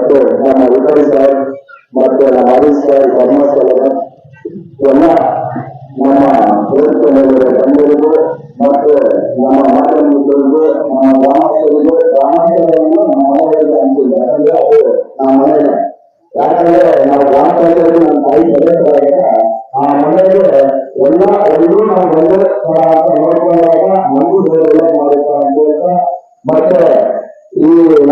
ಮತ್ತು ನಮ್ಮ ವಿಠಲ್ ಸರ್ ಮತ್ತು ನಮ್ಮ ಹರೀಶ್ ಸರ್ ಧರ್ಮ ಸರ್ ಎಲ್ಲ ನಮ್ಮ ತಂದೆಗೂ ಮತ್ತು ನಮ್ಮ ಮಾಧ್ಯಮಗಳಿಗೂ ನಮ್ಮ ಗ್ರಾಮಸ್ಥರಿಗೂ ಗ್ರಾಮಸ್ಥರನ್ನು ನಮ್ಮ ಮನೆಗಳಿಗೆ ಹಂಚಿದ್ದಾರೆ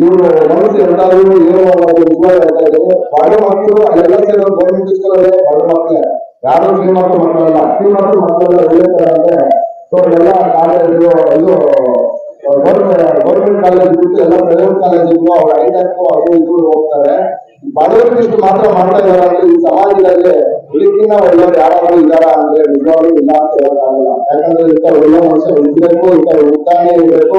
ಇವರು ಮನಸ್ಸು ಎಲ್ಲಾದ್ರೂ ಏನೋ ಮಾಡೋದು ಬಹಳ ಮಕ್ಕಳು ಅಲ್ಲೆಲ್ಲ ಸೇರೋ ಗೌರ್ಮೆಂಟ್ ಸ್ಕೂಲ್ ಬಹಳ ಮಕ್ಕಳು ಯಾರು ಫ್ರೀ ಮಾತ್ರ ಮಕ್ಕಳಲ್ಲ ಫ್ರೀ ಮಾತ್ರ ಸೊ ಎಲ್ಲ ಕಾಲೇಜು ಇದು ಗೌರ್ಮೆಂಟ್ ಕಾಲೇಜ್ ಬಿಟ್ಟು ಎಲ್ಲ ಪ್ರೈವೇಟ್ ಅವ್ರ ಐಟಕ್ಕೂ ಅದು ಇದು ಹೋಗ್ತಾರೆ ಬಡವರಿಗಿಷ್ಟು ಮಾತ್ರ ಮಾಡ್ತಾ ಇದ್ದಾರೆ ಅಂದ್ರೆ ಈ ಒಳ್ಳೆಯವ್ರು ಯಾರಾದ್ರೂ ಇದ್ದಾರಾ ಅಂದ್ರೆ ನಿಜವಾಗ್ಲೂ ಇಲ್ಲ ಅಂತ ಹೇಳಕ್ಕಾಗಲ್ಲ ಯಾಕಂದ್ರೆ ಇಂಥ ಒಳ್ಳೆ ಮನುಷ್ಯ ಉಳಿಬೇಕು ಇಂಥ ಉಳಿತಾನೆ ಇರಬೇಕು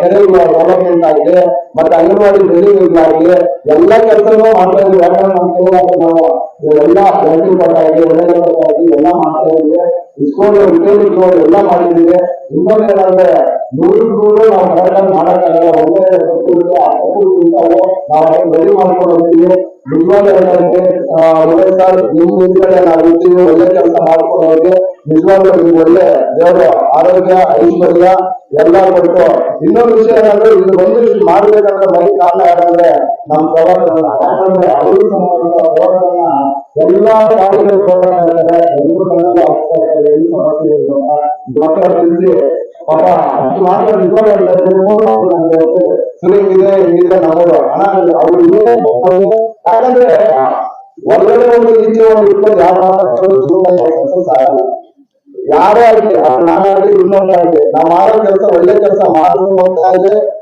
ಕೆರೆಗಳು ಡೆವಲಪ್ಮೆಂಟ್ ಆಗಿದೆ ಮತ್ತೆ ಅಂಗನವಾಡಿ ಬೆಳೆಗಳಾಗಿದೆ ಎಲ್ಲ ಕೆಲಸಗಳು ಮಾಡ್ತಾ ಇದ್ದೀವಿ ಯಾಕಂದ್ರೆ ನಮ್ಮ ಕೆಲವು ನಾವು ಎಲ್ಲ ಬ್ಯಾಂಕಿಂಗ್ ಕೊಟ್ಟಾಗಿ ಒಳ್ಳೆದಾಗಿ ಎಲ್ಲ ಮಾಡ್ತಾ ಇದ್ದೀವಿ ಇಸ್ಕೊಂಡು ರಿಟೇಲ್ ಇಟ್ಕೊಂಡು ಎಲ್ಲ ಮಾಡಿದ್ದೀವಿ ಇನ್ನೊಂದು ಏನಂದ್ರೆ ನೂರಕ್ಕೆ ನೂರು ನಾವು ಕರೆಕ್ಟಾಗಿ ಮಾಡೋಕ್ಕಾಗಲ್ಲ ಒಳ್ಳೆ ನಾವು ರೆಡಿ ಮಾಡ್ಕೊಂಡು ಹೋಗ್ತೀವಿ ನಿಜವಾಗ್ಲೂ ಒಳ್ಳೆ ಸರ್ ನಿಮ್ ನಾವು ಇರ್ತೀವಿ ಒಳ್ಳೆ ಕೆಲಸ ಮಾಡ್ಕೊಂಡವ್ರಿಗೆ ನಿಜವಾಗ್ಲೂ ನಿಮ್ಗೆ ದೇವರು ಆರೋಗ್ಯ ಐಶ್ವರ್ಯ ಎಲ್ಲ ಕೊಟ್ಟು ಇನ್ನೊಂದು ವಿಷಯ ಏನಂದ್ರೆ ಇದು ಒಂದು ರೀತಿ ಮಾಡ್ಬೇಕಂದ್ರೆ ಮನೆ ಕಾರಣ ಯಾಕಂದ್ರೆ ನಮ್ಮ ಪ್ರವಾಸಗಳನ್ನ ಯಾಕಂದ್ರೆ ಎಲ್ಲಾ ಕಾರ್ಯಗಳು ಹೋರಾಟ ಸಮಸ್ಯೆ ಡಾಕ್ಟರ್ ತಿಳಿಸಿ ಪಾಪ ಮಾತ್ರ ಸುಲೀಮ್ ಇದೆ ಇದೆ ಹಣ ಒಳ್ಳೆ ಒಂದು ಆಗಲ್ಲ ಯಾರೇ ಆಗಲಿ ನಾವು ಕೆಲಸ ಒಳ್ಳೆ ಕೆಲಸ ಮಾಡಬೇಕು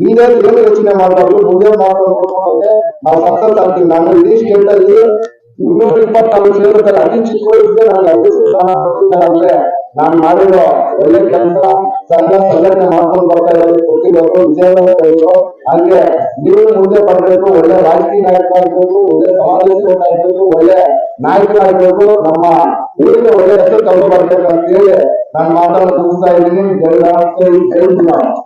ಹಿಂದೆ ಏನು ಯೋಚನೆ ಮಾಡಬಾರ್ದು ಮುಂದೆ ಮಾಡ್ಕೊಂಡು ನಾವು ಸಕ್ಸಸ್ ಆಗ್ತೀವಿ ನಾನು ಇಡೀ ಸ್ಟೇಟ್ ಅಲ್ಲಿ ಇನ್ನೂರ ಇಪ್ಪತ್ತಾರು ಅತಿ ಚಿಕ್ಕ ವಯಸ್ಸಿಗೆ ನಾನು ಅಂದ್ರೆ ನಾನು ಮಾಡಿರೋ ಒಳ್ಳೆ ಕೆಲಸ ಸಂಘ ಸಂಘಟನೆ ಮಾಡ್ಕೊಂಡು ಬರ್ತಾ ಇರೋದು ಕೊಟ್ಟಿರೋದು ವಿಜಯವಾಗ ಹಂಗೆ ನೀವು ಮುಂದೆ ಬರಬೇಕು ಒಳ್ಳೆ ರಾಜಕೀಯ ನಾಯಕ ಆಗ್ಬೇಕು ಒಳ್ಳೆ ಸಮಾಜಕರಾಗಬೇಕು ಒಳ್ಳೆ ನಾಯಕ ಆಗ್ಬೇಕು ನಮ್ಮ ಊರಿಗೆ ಒಳ್ಳೆ ಹೆಸರು ತಂದು ಬರ್ಬೇಕು ಅಂತ ಹೇಳಿ ನಾನು ಮಾತಾಡೋದು ಮುಗಿಸ್ತಾ ಇದ್ದೀನಿ ಜೈ ರಾಮ್ ಜೈ